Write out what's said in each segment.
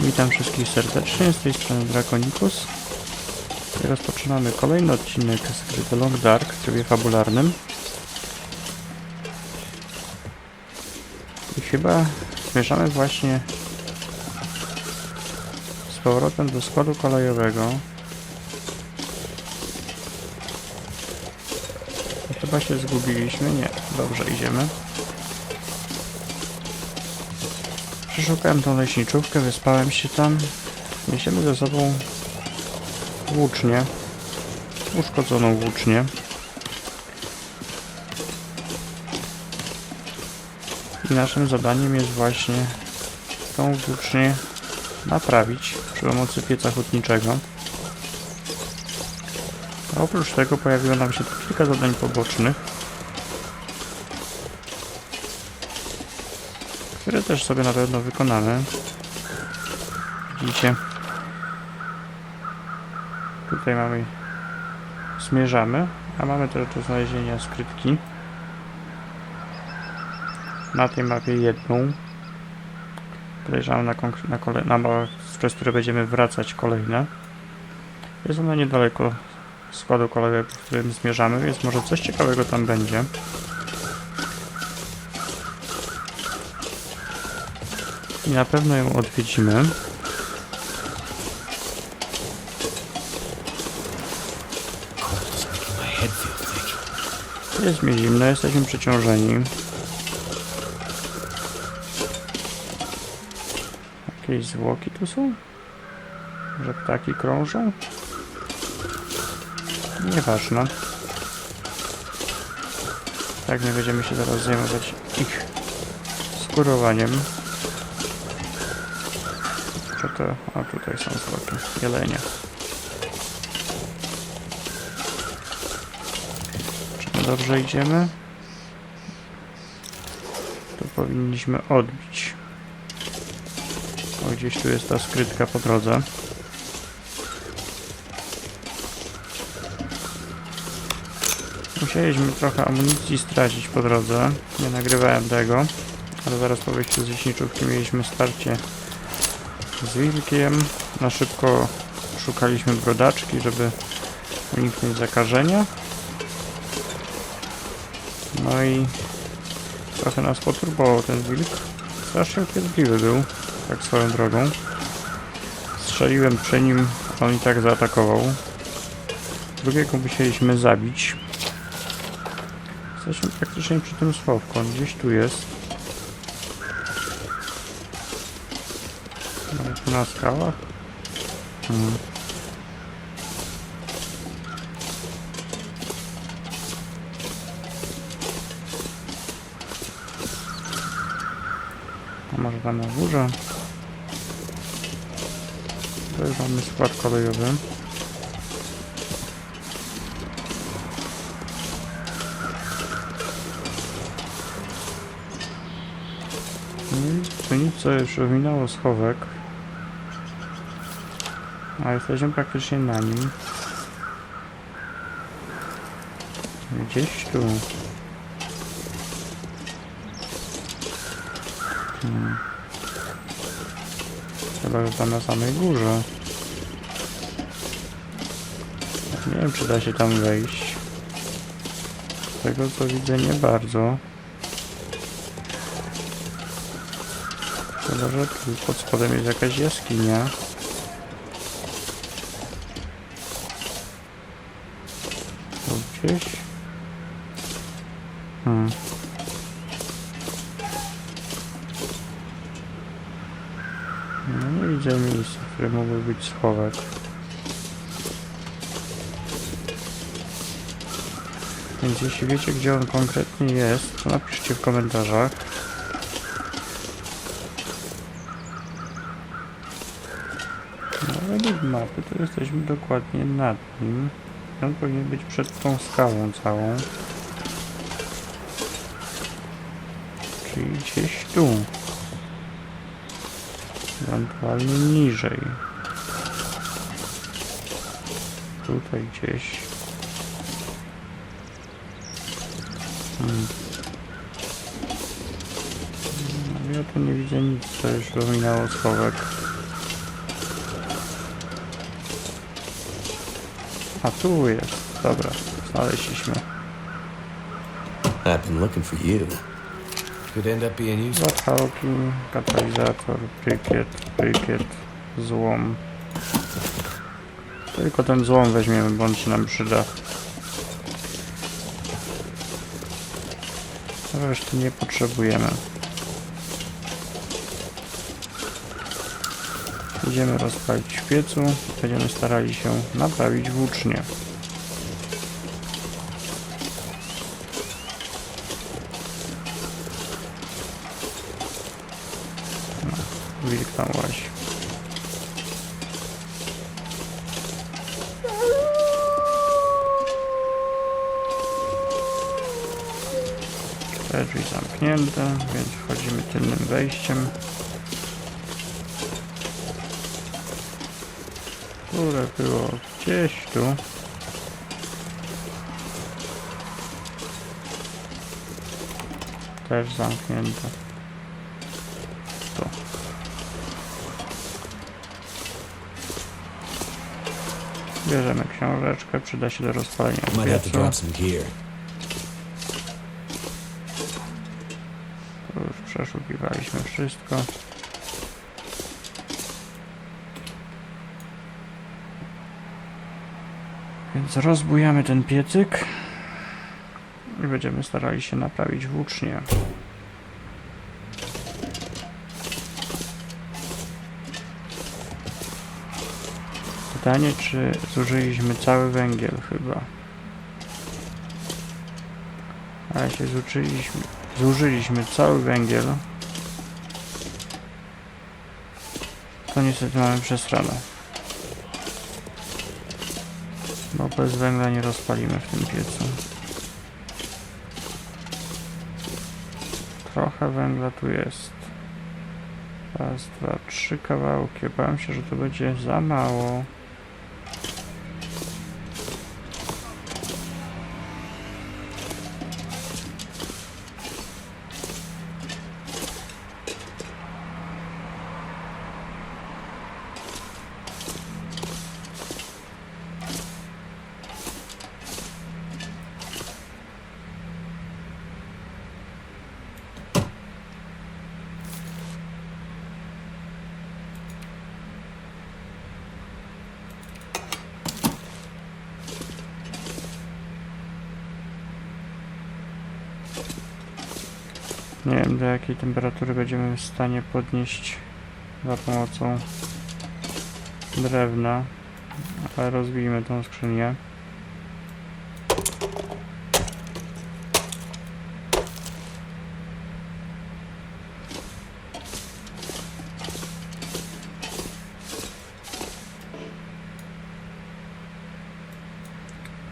Witam wszystkich serdecznie, z tej strony Draconikus. Rozpoczynamy kolejny odcinek z gry The Long Dark w trybie fabularnym. I chyba zmierzamy właśnie z powrotem do składu kolejowego. Chyba się zgubiliśmy. Nie, dobrze idziemy. Przeszukałem tą leśniczówkę, wyspałem się tam. Niesiemy ze sobą włócznię. Uszkodzoną włócznię. I naszym zadaniem jest właśnie tą włócznię naprawić przy pomocy pieca hutniczego. A oprócz tego pojawiło nam się tu kilka zadań pobocznych. Też sobie na pewno wykonamy. Widzicie? Tutaj mamy zmierzamy, a mamy też do znalezienia skrytki. Na tej mapie jedną. Podejrzewam na, na, kole- na mapach, przez które będziemy wracać kolejne. Jest ona niedaleko składu kolejowego, w którym zmierzamy, więc może coś ciekawego tam będzie. I na pewno ją odwiedzimy. Jest mi zimno, jesteśmy przeciążeni. Jakieś zwłoki tu są? Że ptaki krążą? Nieważne. Tak, nie będziemy się zaraz zajmować ich skurowaniem. To? A tutaj są zwłoki jelenia. Czy my dobrze idziemy? Tu powinniśmy odbić. O, gdzieś tu jest ta skrytka po drodze. Musieliśmy trochę amunicji stracić po drodze. Nie nagrywałem tego, ale zaraz po wyjściu z leśniczówki mieliśmy starcie z wilkiem. Na szybko szukaliśmy brodaczki, żeby uniknąć zakażenia. No i trochę nas poturbował ten wilk. Strasznie upierdliwy był, tak swoją drogą. Strzeliłem przy nim, on i tak zaatakował. Drugiego musieliśmy zabić. Jesteśmy praktycznie przy tym schowku, on gdzieś tu jest. Może tu na skałach? Hmm. A może tam na górze? To już mamy skład kolejowy. Nie, to nic, co już minęło schowek. A jesteśmy praktycznie na nim. Gdzieś tu. Hmm. Chyba, że tam na samej górze. Nie wiem, czy da się tam wejść. Z tego co widzę, nie bardzo. Chyba, że tu pod spodem jest jakaś jaskinia. Tu gdzieś. Hmm. No nie widzę miejsca, w którym mógłby być schowek. Więc jeśli wiecie, gdzie on konkretnie jest, to napiszcie w komentarzach. No według mapy to jesteśmy dokładnie nad nim. On powinien być przed tą skałą całą. Czyli gdzieś tu. Ewentualnie niżej. Tutaj gdzieś. Hmm. No, ja tu nie widzę nic, co już dominało schowek. A tu jest. Dobra, znaleźliśmy. I've been looking for you. Could end up being useful. Zapałki, katalizator, prykiet, prykiet, złom. Tylko ten złom weźmiemy, bo on się nam przyda. Reszty nie potrzebujemy. Idziemy rozpalić piecu. Będziemy starali się naprawić włócznie. Wilk tam łazi. Te drzwi zamknięte, więc wchodzimy tylnym wejściem. Które było gdzieś tu. Też zamknięte. Tu. Bierzemy książeczkę, przyda się do rozpalenia piecu. Tu Już przeszukiwaliśmy wszystko. Więc rozbujamy ten piecyk i będziemy starali się naprawić włócznie. Pytanie, czy zużyliśmy cały węgiel chyba. A jeśli zużyliśmy, zużyliśmy cały węgiel, to niestety mamy przesranę. Bez węgla nie rozpalimy w tym piecu. Trochę węgla tu jest. Raz, dwa, trzy kawałki. Bałem się, że to będzie za mało. Nie wiem do jakiej temperatury będziemy w stanie podnieść za pomocą drewna, ale rozbijmy tą skrzynię.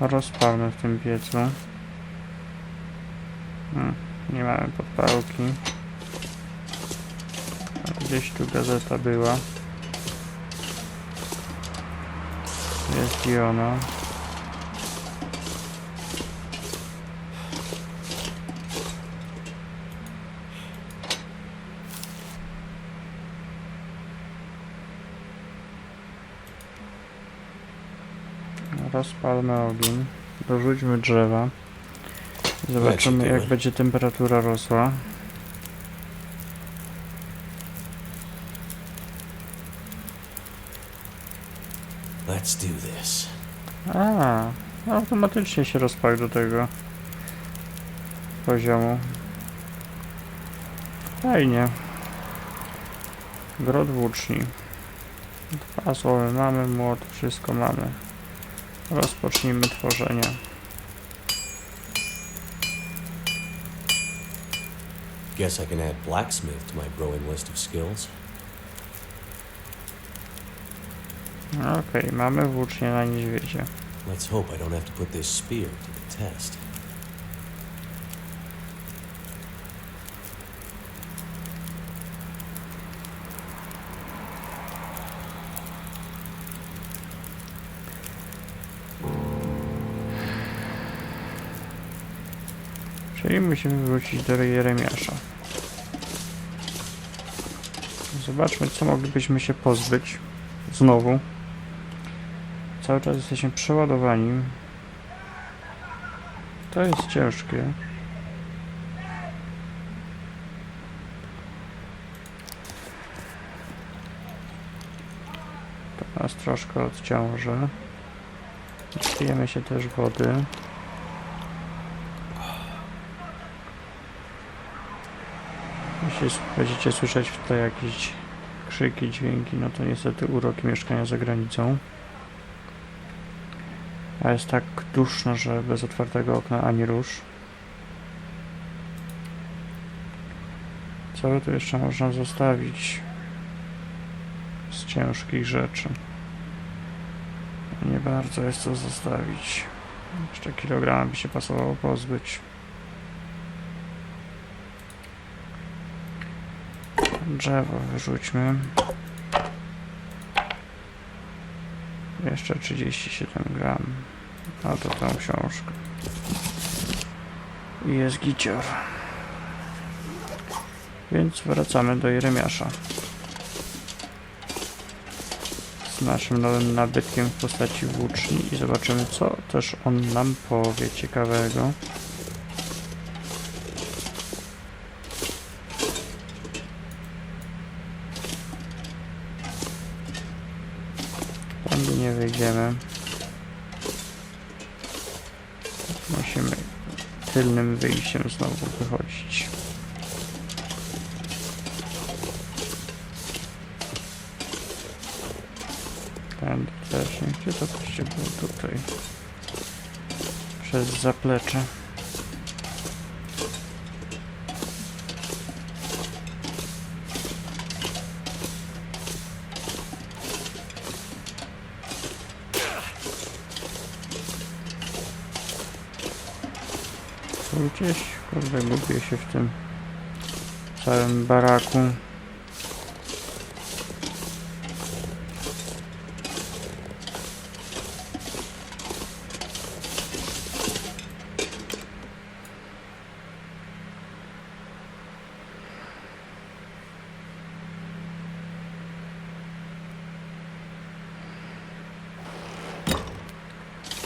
Rozpalmy w tym piecu. Hmm. Nie mamy podpałki. Gdzieś tu gazeta była. Jest i ona. Rozpalmy ogień. Dorzućmy drzewa. Zobaczymy jak będzie temperatura rosła. Let's do this. A, automatycznie się rozpalił do tego poziomu. Fajnie. Grot włóczni. Dwa słowy mamy, młot, wszystko mamy. Rozpocznijmy tworzenie. Guess I can add blacksmith to my growing list of skills. Okej, mamy włócznie na niedźwiedzie. Let's hope I don't have to put this spear to the test. Czyli musimy wrócić do Jeremiasza. Zobaczmy, co moglibyśmy się pozbyć. Znowu. Cały czas jesteśmy przeładowani. To jest ciężkie. To nas troszkę odciąży. Pijemy się też wody. Jeśli będziecie słyszeć tutaj jakieś krzyki, dźwięki, no to niestety uroki mieszkania za granicą. A jest tak duszno, że bez otwartego okna ani rusz. Co by tu jeszcze można zostawić z ciężkich rzeczy? Nie bardzo jest co zostawić. Jeszcze kilograma by się pasowało pozbyć. Drzewo wyrzućmy. Jeszcze 37 gram. A to tą książkę. I jest gicior. Więc wracamy do Jeremiasza. Z naszym nowym nabytkiem w postaci włóczni i zobaczymy co też on nam powie ciekawego. Wyjdziemy. Musimy tylnym wyjściem znowu wychodzić. Tędy też nie gdzie to było tutaj. Przez zaplecze. Gdzieś, kurde, gubię się w tym całym baraku.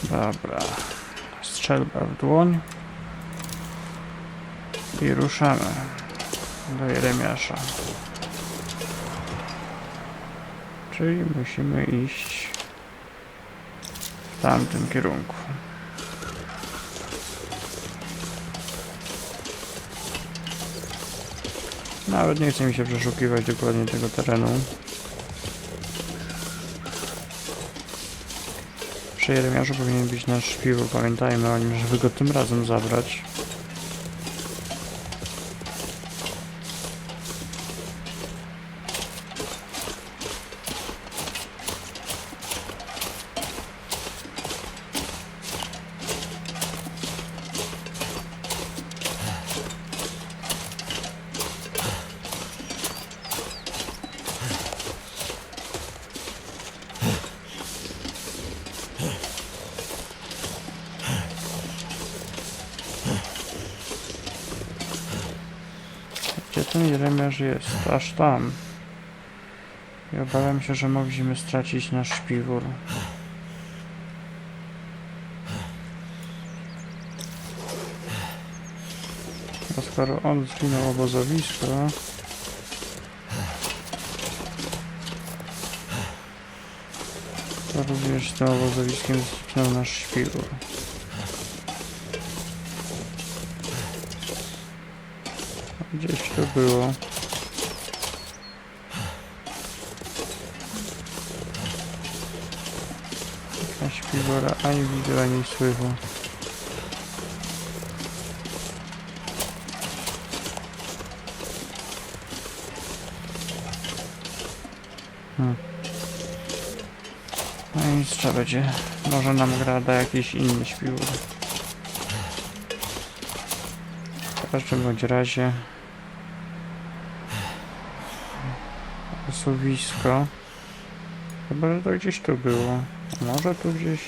Dobra. Strzelba w dłoń. I ruszamy do Jeremiasza. Czyli musimy iść w tamtym kierunku. Nawet nie chce mi się przeszukiwać dokładnie tego terenu. Przy Jeremiaszu powinien być nasz śpiwór, pamiętajmy o nim, żeby go tym razem zabrać. Jeremiasz jest? Aż tam. I obawiam się, że mogliśmy stracić nasz śpiwór. Bo skoro on zginął obozowisko, to również z tym obozowiskiem zginął nasz śpiwór. Gdzieś to było. Ani widzę, ani słychu. Hmm. No i trzeba będzie. Może nam gra da jakiś inny śpiwór. W każdym bądź razie Osuwisko. Chyba, że to gdzieś tu było. Może tu gdzieś.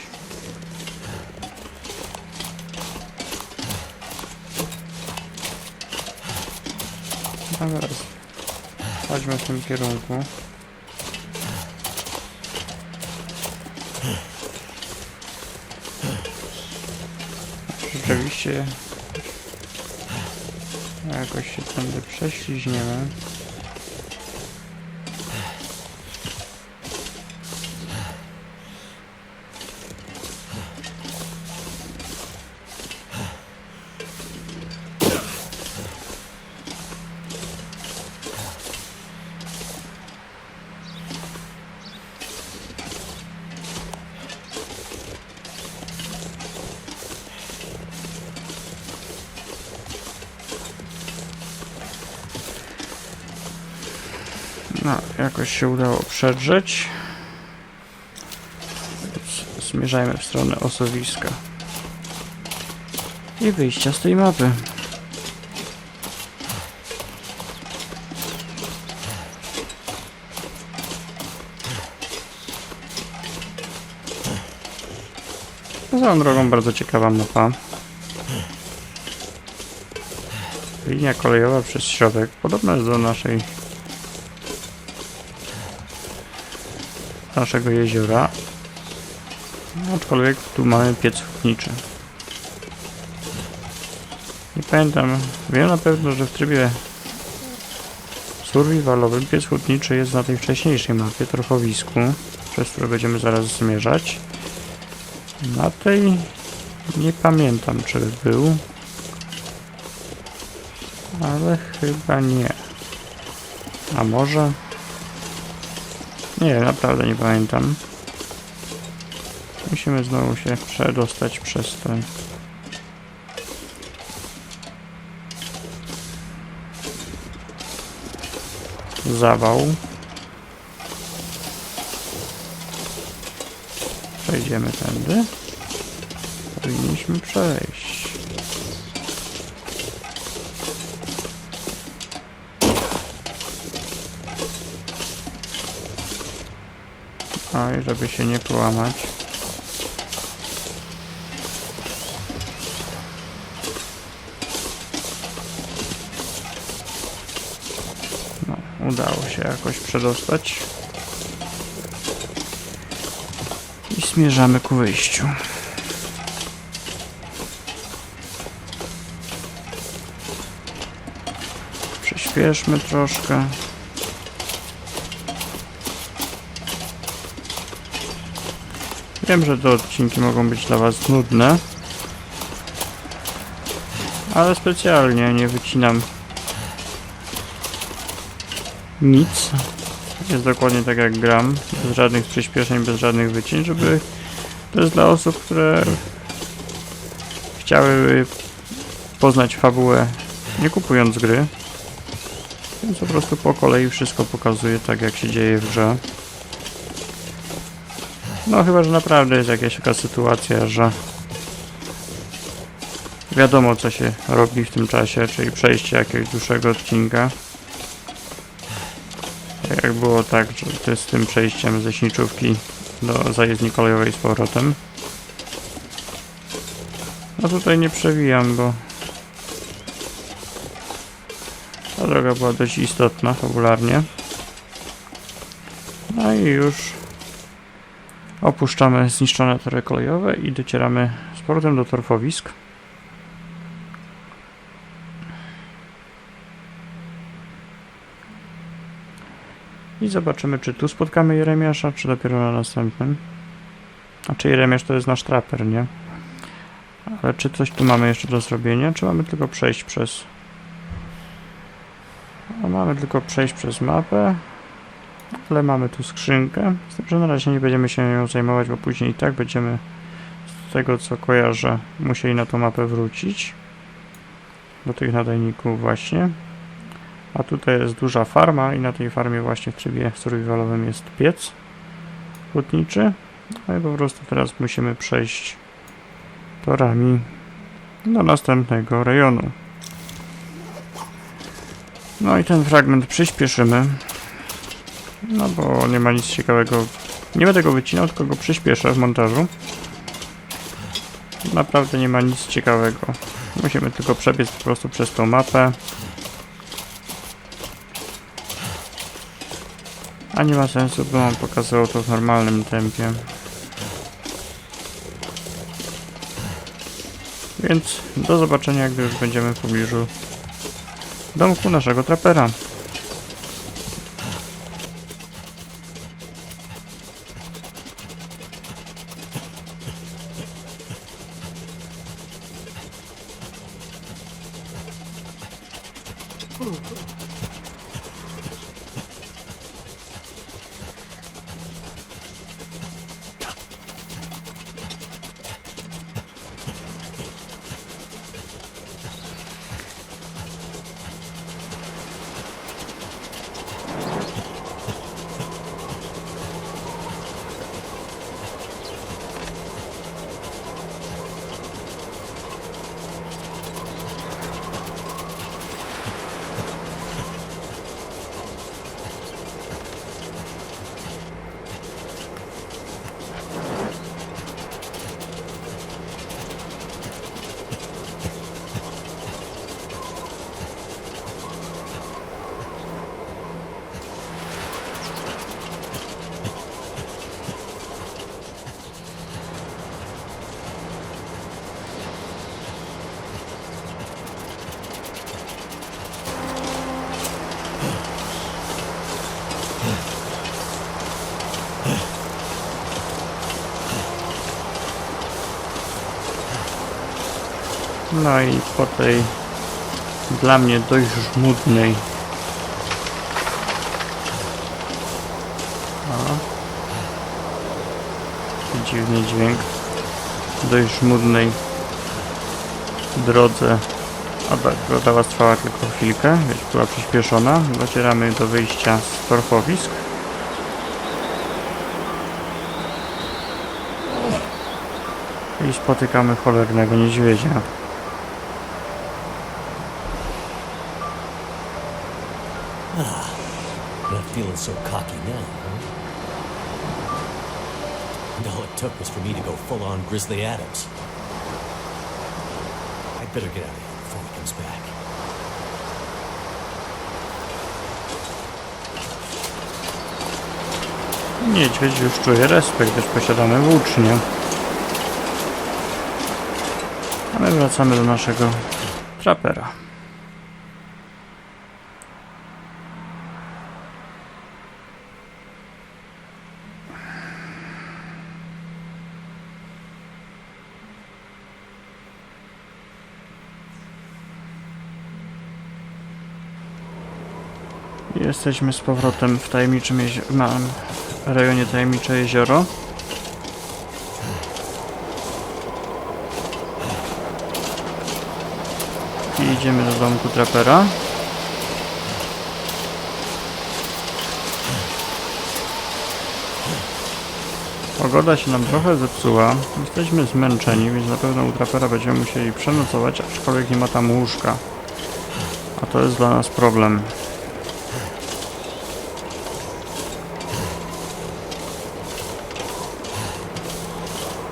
Dobra. Chodźmy w tym kierunku. Rzeczywiście jakoś się tędy prześliźniemy. Jakoś się udało przedrzeć. Więc zmierzajmy w stronę osuwiska. I wyjścia z tej mapy. Swoją drogą bardzo ciekawa mapa. Linia kolejowa przez środek, podobna jest do naszej naszego jeziora. Aczkolwiek tu mamy piec hutniczy. Nie pamiętam, wiem na pewno, że w trybie survivalowym piec hutniczy jest na tej wcześniejszej mapie, torfowisku, przez które będziemy zaraz zmierzać. Na tej nie pamiętam, czy był, ale chyba nie. A może? Nie, naprawdę nie pamiętam. Musimy znowu się przedostać przez ten. Zawał. Przejdziemy tędy. Powinniśmy przejść. Oj, żeby się nie połamać. No, udało się jakoś przedostać. I zmierzamy ku wyjściu. Przyspieszmy troszkę. Wiem, że te odcinki mogą być dla Was nudne, ale specjalnie nie wycinam nic. Jest dokładnie tak jak gram, bez żadnych przyspieszeń, bez żadnych wycień, żeby to jest dla osób, które chciały poznać fabułę nie kupując gry. Więc po prostu po kolei wszystko pokazuje tak jak się dzieje w grze. No chyba, że naprawdę jest jakaś taka sytuacja, że wiadomo co się robi w tym czasie, czyli przejście jakiegoś dłuższego odcinka. Jak było tak, że z tym przejściem ze Śniczówki do zajezdni kolejowej z powrotem. No tutaj nie przewijam, bo ta droga była dość istotna fabularnie. No i już Opuszczamy zniszczone tory kolejowe i docieramy z powrotem do torfowisk. I zobaczymy, czy tu spotkamy Jeremiasza, czy dopiero na następnym. A czy Jeremiasz to jest nasz traper, nie? Ale czy coś tu mamy jeszcze do zrobienia, czy mamy tylko przejść przez... A mamy tylko przejść przez mapę. Ale mamy tu skrzynkę. Z tym, że na razie nie będziemy się nią zajmować, bo później i tak będziemy z tego co kojarzę musieli na tą mapę wrócić. Do tych nadajników właśnie. A tutaj jest duża farma i na tej farmie właśnie w trybie survivalowym jest piec hutniczy. No i po prostu teraz musimy przejść torami do następnego rejonu. No i ten fragment przyspieszymy. No bo nie ma nic ciekawego. Nie będę go wycinał, tylko go przyspieszę w montażu. Naprawdę nie ma nic ciekawego. Musimy tylko przebiec po prostu przez tą mapę. A nie ma sensu, bo on pokazywał to w normalnym tempie. Więc do zobaczenia, gdy już będziemy w pobliżu domku naszego trapera. Oh, No i po tej dla mnie dość żmudnej dziwny dźwięk dość żmudnej drodze a tak, ta was trwała tylko chwilkę, więc była przyspieszona. Docieramy do wyjścia z torfowisk. I spotykamy cholernego niedźwiedzia. Feeling so cocky now, huh? All it took was for me to go full on Grizzly Adams. I'd better get out of here before he comes back. Niedźwiedź już czuje respekt, gdyż posiadamy włócznię. A my wracamy do naszego trapera. Jesteśmy z powrotem w tajemniczym jeziorze, rejonie Tajemnicze Jezioro. I idziemy do domku trapera. Pogoda się nam trochę zepsuła. Jesteśmy zmęczeni, więc na pewno u trapera będziemy musieli przenocować, aczkolwiek nie ma tam łóżka. A to jest dla nas problem.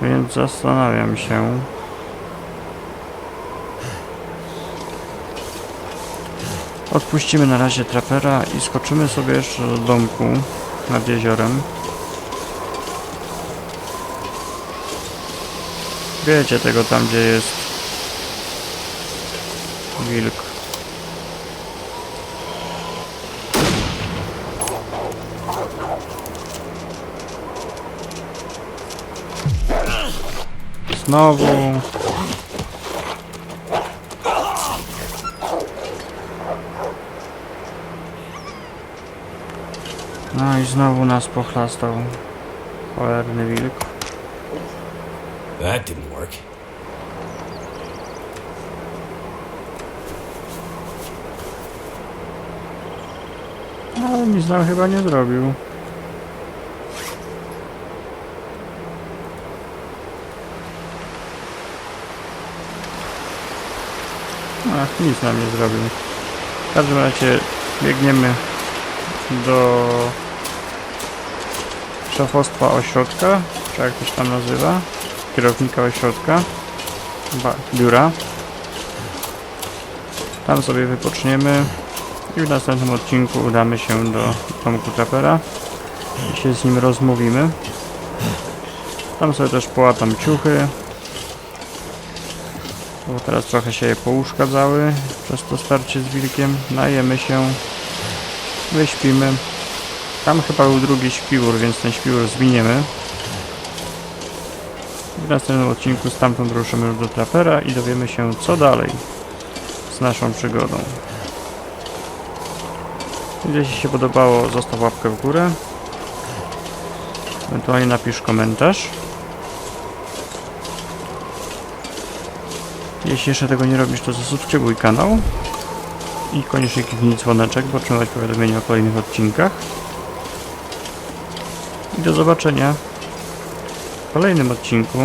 Więc zastanawiam się. Odpuścimy na razie trapera i skoczymy sobie jeszcze do domku nad jeziorem. Wiecie tego tam, gdzie jest wilk. Znowu. No i znowu nas pochlastał cholerny wilk. That didn't work. Ale nic nam chyba nie zrobił. Nic nam nie zrobił. W każdym razie biegniemy do szefostwa ośrodka, czy jak to się tam nazywa, kierownika ośrodka, ba, biura. Tam sobie wypoczniemy i w następnym odcinku udamy się do domku trapera i się z nim rozmówimy. Tam sobie też połatam ciuchy. Teraz trochę się je pouszkadzały przez to starcie z wilkiem. Najemy się. Wyśpimy. Tam chyba był drugi śpiwór, więc ten śpiwór zwiniemy. W następnym odcinku stamtąd ruszymy już do trapera i dowiemy się co dalej z naszą przygodą. Jeśli się podobało, zostaw łapkę w górę. Ewentualnie napisz komentarz. Jeśli jeszcze tego nie robisz, to zasubskrybuj kanał. I koniecznie kliknij dzwoneczek, by otrzymywać powiadomienia o kolejnych odcinkach. I do zobaczenia w kolejnym odcinku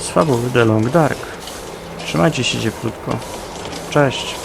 z fabuły The Long Dark. Trzymajcie się cieplutko. Cześć.